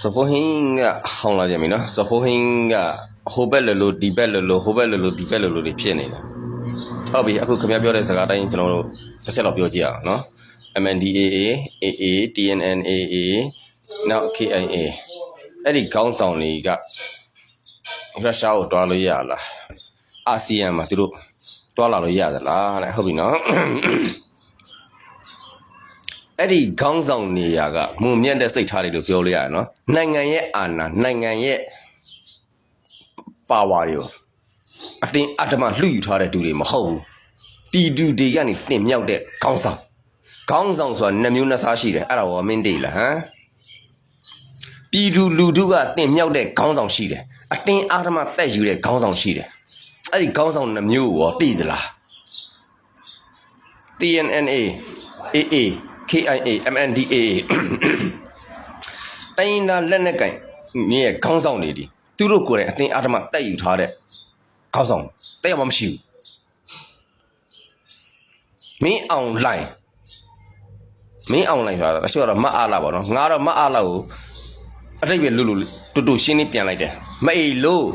စပိုဟင်းကဟောင်းလာကြပြီနော်စပိုဟင်းကဟိုဘက်လလိုဒီဘက်လလိုဟိုဘက်လလိုဒီဘက်လလိုတွေဖြစ်နေတယ်ဟုတ်ပြီအခုခင်ဗျားပြောတဲ့စကားတိုင်းကျွန်တော်တို့တစ်ချက်တော့ပြောကြည့်အောင်နော် MNDAA AA TNNAA နောက် KIA အဲ့ဒီခေါင်းဆောင်တွေကရုရှားကိုတွားလို့ရလားအာဆီယံမှာသူတို့တွားလာလို့ရသလားတဲ့ဟုတ်ပြီနော် အဲ့ဒီခေါင်းဆောင်နေရာကမုံမြတ်တဲ့စိတ်ထားတွေလို့ပြောလို့ရတယ်နော်နိုင်ငံရဲ့အာဏာနိုင်ငံရဲ့ပါဝါရောအတင်းအဓမ္မလှူယူထားတဲ့သူတွေမဟုတ်ဘူးပြည်သူတွေကနေတင်မြောက်တဲ့ခေါင်းဆောင်ခေါင်းဆောင်ဆိုတာနှမျိုးနှစားရှိတယ်အဲ့ဒါရောမင်းတေးလားဟမ်ပြည်သူလူထုကတင်မြောက်တဲ့ခေါင်းဆောင်ရှိတယ်အတင်းအဓမ္မတက်ယူတဲ့ခေါင်းဆောင်ရှိတယ်အဲ့ဒီခေါင်းဆောင်နှမျိုးကိုရောသိသလား TNNA AA KIA MNDA တိုင်းနာလက်နဲ့ကင်မြေခေါင်းဆောင်တွေဒီသူတို့ကိုယ်တိုင်အသင်အာဓမတက်ယူထားတဲ့ခေါင်းဆောင်တက်ရမှမရှိဘူးမင်းအောင်လိုင်းမင်းအောင်လိုင်းဆိုတာအရှိတော့မအားလာပါတော့ငါတော့မအားလာကိုအတိတ်ပဲလူလူတူတူရှင်းနေပြန်လိုက်တယ်မအိလို့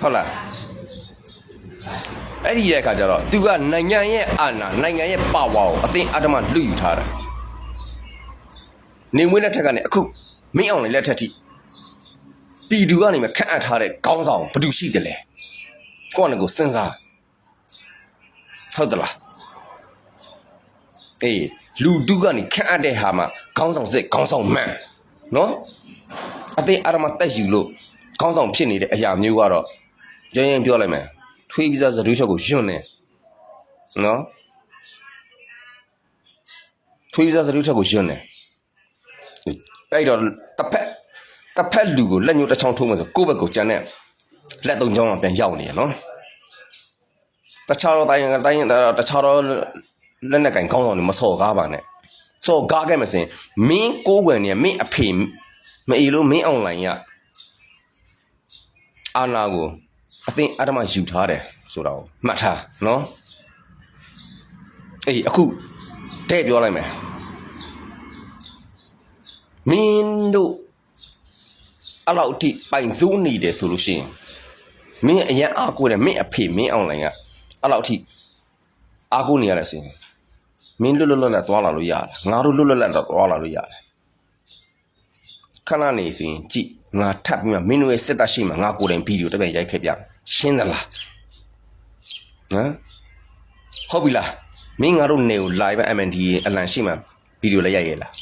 ဟုတ်လား အဲ့ဒီရဲ့အခါကျတော့သူကနိုင်ငံရဲ့အာဏာနိုင်ငံရဲ့ပါဝါကိုအသိအဓမ္မလူယူထားတာနေမွေးလက်ထက်ကနေအခုမင်းအောင်လည်းလက်ထက်ထိပြည်သူကနေမှခန့်အပ်ထားတဲ့ခေါင်းဆောင်ဘယ်သူရှိတယ်လဲကိုယ့်နဲ့ကိုယ်စဉ်းစားဟုတ်သလားအေးလူတုကနေခန့်အပ်တဲ့ဟာမှာခေါင်းဆောင်စစ်ခေါင်းဆောင်မှန်နော်အသိအဓမ္မတက်ယူလို့ခေါင်းဆောင်ဖြစ်နေတဲ့အရာမျိုးကတော့ရင်းရင်ပြောလိုက်မယ် ထွေးပြီးသားသတိချက်ကိုယွန်းနေနော်ထွေးပြီးသားသတိချက်ကိုယွန်းနေအဲ့တော့တစ်ဖက်တစ်ဖက်လူကိုလက်ညှိုးတစ်ချောင်းထိုးမှဆိုကိုယ့်ဘက်ကိုကြံတဲ့လက်သုံးချောင်းကပြန်ရောက်နေရနော်တခြားတော့တိုင်းတိုင်းတခြားတော့လက်နဲ့ကင်ခေါင်းဆောင်တွေမစော်ကားပါနဲ့စော်ကားခဲ့မစင်မင်းကိုးကွယ်နေမင်းအဖေမအေလို့မင်းအွန်လိုင်းကအာနာကို အသင်အဓမ္မယူထားတယ်ဆိုတာကိုမှတ်ထားနော်အေးအခုတဲ့ပြောလိုက်မယ်မင်းတို့အဲ့လောက်တိပိုင်စိုးနေတယ်ဆိုလို့ရှိရင်မင်းအရင်အားကိုးတယ်မင်းအဖေမင်းအွန်လိုင်းကအဲ့လောက်တိအားကိုးနေရတယ်ဆိုရင်မင်းလွတ်လွတ်လပ်လပ်သွားလာလို့ရတယ်ငါတို့လွတ်လွတ်လပ်လပ်သွားလာလို့ရတယ် ခဏနေဆိုရင်ကြည့်ငါထပ်ပြီးမှမင်းတို့ရဲ့စစ်တပ်ရှိမှငါကိုယ်တိုင်ဗီဒီယိုတစ်ပြန်ရိုက်ခဲ့ပြရှင်းသလားဟမ်ဟုတ်ပြီလားမင်းငါတို့နေကို live MND အလံရှိမှဗီဒီယိုလည်းရိုက်ရလား